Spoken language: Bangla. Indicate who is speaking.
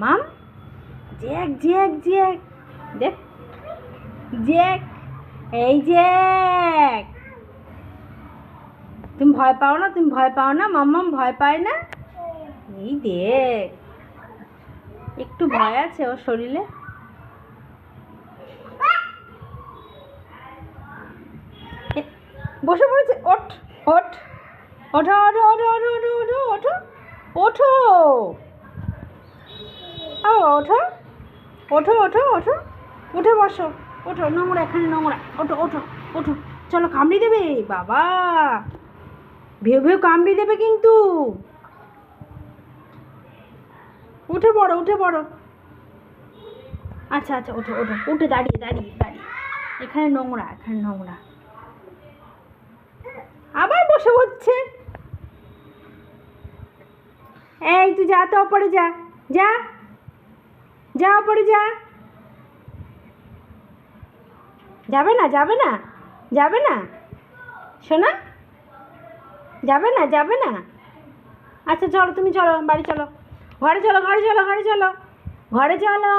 Speaker 1: মাম, জ্যাক জ্যাক জ্যাক, দেখ, জ্যাক, এই জ্যাক। তুমি ভয় পাও না, তুমি ভয় পাও না মাম্মাম ভয় পায় না? এই দেখ, একটু ভয় আছে ওর শরীরে। বসে পড়েছে, ওঠ ওঠ। ওঠো ওঠো ওঠো ওঠো ওঠো ওঠো ওঠো। ও, ওঠো। ওঠো ওঠো ওঠো। উঠে বসো। ওঠো, নোংরা এখানে নোংরা। ওঠো ওঠো ওঠো। চলো কামড়ি দেবে। বাবা। ভেউ ভেউ কামড়ি দেবে কিন্তু। উঠে পড়ো উঠে পড়ো। আচ্ছা আচ্ছা ওঠো ওঠো। উঠে দাঁড়িয়ে দাঁড়িয়ে দাঁড়িয়ে। এখানে নোংরা এখানে নোংরা। আবার বসে হচ্ছে। এই, তুই যা, তো ওপরে যা। যা। যা ওপরে যা। যাবে না যাবে না যাবে না। শোনা যাবে না যাবে না। আচ্ছা চলো, তুমি চলো, বাড়ি চলো। ঘরে চলো ঘরে চলো ঘরে চলো। ঘরে চলো।